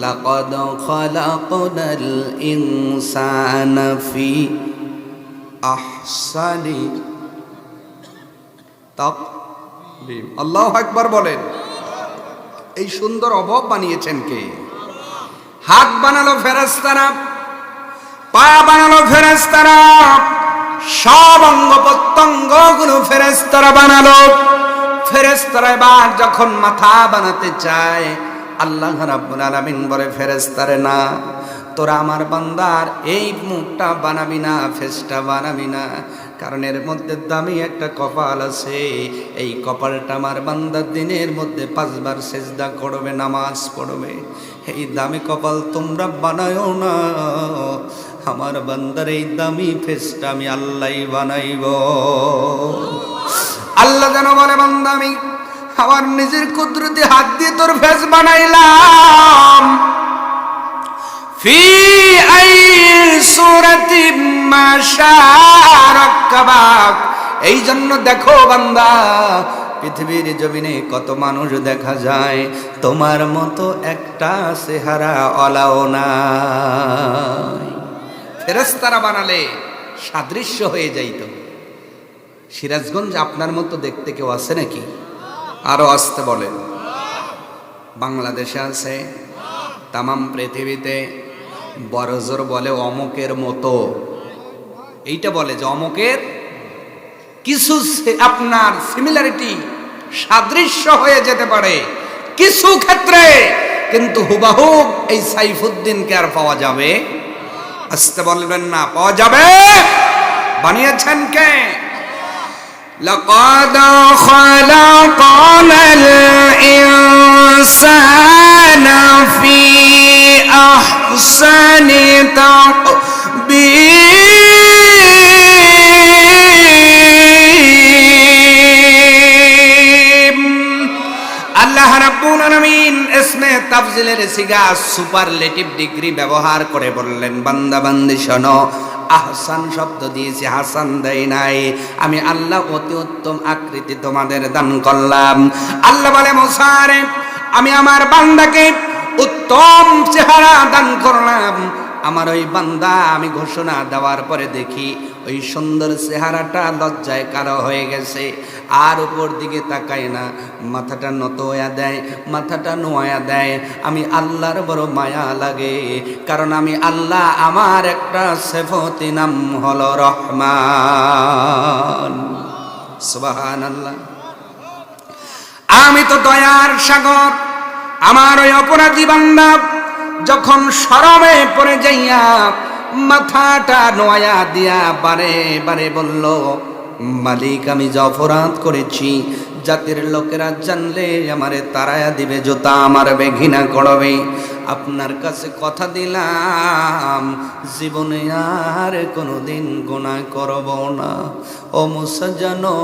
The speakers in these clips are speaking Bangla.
لقد خلقنا الإنسان في أحسن تقويم আল্লাহ আকবার বলেন এই সুন্দর অভাব বানিয়েছেন কে হাত বানালো ফেরেস্তারা পা বানালো ফেরেস্তারা সব অঙ্গ প্রত্যঙ্গ গুলো ফেরেস্তারা বানালো ফেরেস্তারা এবার যখন মাথা বানাতে চায় আল্লাহ রাব্বুল আলামিন বলে ফেরেস্তারে না, তোরা আমার বান্দার এই মুখটা বানাবি না, ফেসটা বানাবি না, কারণ এর মধ্যে দামি একটা কপাল আছে। এই কপালটা আমার বান্দার দিনের মধ্যে পাঁচবার সেজদা করবে, নামাজ পড়বে। এই দামি কপাল তোমরা বানায়ও না, আমার বান্দার এই দামি ফেসটা আমি আল্লাহ বানাইব। আল্লাহ যেন বলে, বান্দা, আমি আমার নিজের কুদরতি হাত দিয়ে তোর ফেস বানাইলাম। ফি আই এই জন্য দেখো বান্দা, পৃথিবীর জমিনে কত মানুষ দেখা যায়, তোমার মতো একটা চেহারা অলাও না ফেরেস্তারা বানালে সাদৃশ্য হয়ে যাইত। সিরাজগঞ্জ আপনার মতো দেখতে কেউ আছে নাকি? আরও আসতে বলেন বাংলাদেশে আছে, তামাম পৃথিবীতে বড় জোর বলে অমুকের মতো। এইটা বলে যে অমুকের কিছু আপনার সিমিলারিটি সাদৃশ্য হয়ে যেতে পারে কিছু ক্ষেত্রে, কিন্তু হুবাহু এই সাইফুদ্দিনকে আর পাওয়া যাবে। আসতে বলবেন না, পাওয়া যাবে। বানিয়েছেন কে? لقد خلقنا الإنسان في أحسن تقويم আল্লাহ রাব্বুল আলামিন ইসমে তাফজিলের সিগা সুপারলেটিভ ডিগ্রি ব্যবহার করে বললেন বান্দা বান্দি শোনো আহসান শব্দ দিয়েছি, হাসান দেয় নাই। আমি আল্লাহ অতি উত্তম আকৃতি তোমাদের দান করলাম। আল্লাহ বলে মোসারে আমি আমার বান্দাকে উত্তম চেহারা দান করলাম। আমার ওই বান্দা, আমি ঘোষণা দেওয়ার পরে দেখি ওই সুন্দর চেহারাটা লজ্জায় কারও হয়ে গেছে। আর উপর দিকে তাকায় না, মাথাটা নত হইয়া দেয়, মাথাটা নোয়া দেয়। আমি আল্লাহর বড় মায়া লাগে, কারণ আমি আল্লাহ, আমার একটা সেফতি নাম হলো রহমান। সুবাহান আল্লাহ আমি তো দয়ার সাগর, আমার ওই অপরাধী বান্দা যখন সরমে পড়ে যাইয়া মাথাটা নোয়া দিয়া বারে বারে বলল, মালিক, আমি যে অপরাধ করেছি, জাতির লোকেরা জানলে আমারে তারায়া দিবে, জোতা মারবে ঘৃণা করবে। আপনার কাছে কথা দিলাম, জীবনে আর কোনোদিন গোনা করব না। ও মুসা জানো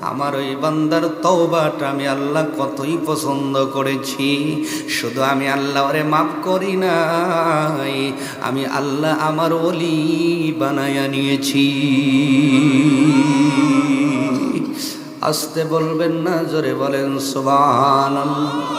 আমার ওই বান্দার তওবাটা আমি আল্লাহ কতই পছন্দ করেছি। শুধু আমি আল্লাহ আল্লাহরে মাফ করি নাই, আমি আল্লাহ আমার অলি বানায়া নিয়েছি। আসতে বলবেন না, জোরে বলেন, সুবহানাল্লাহ।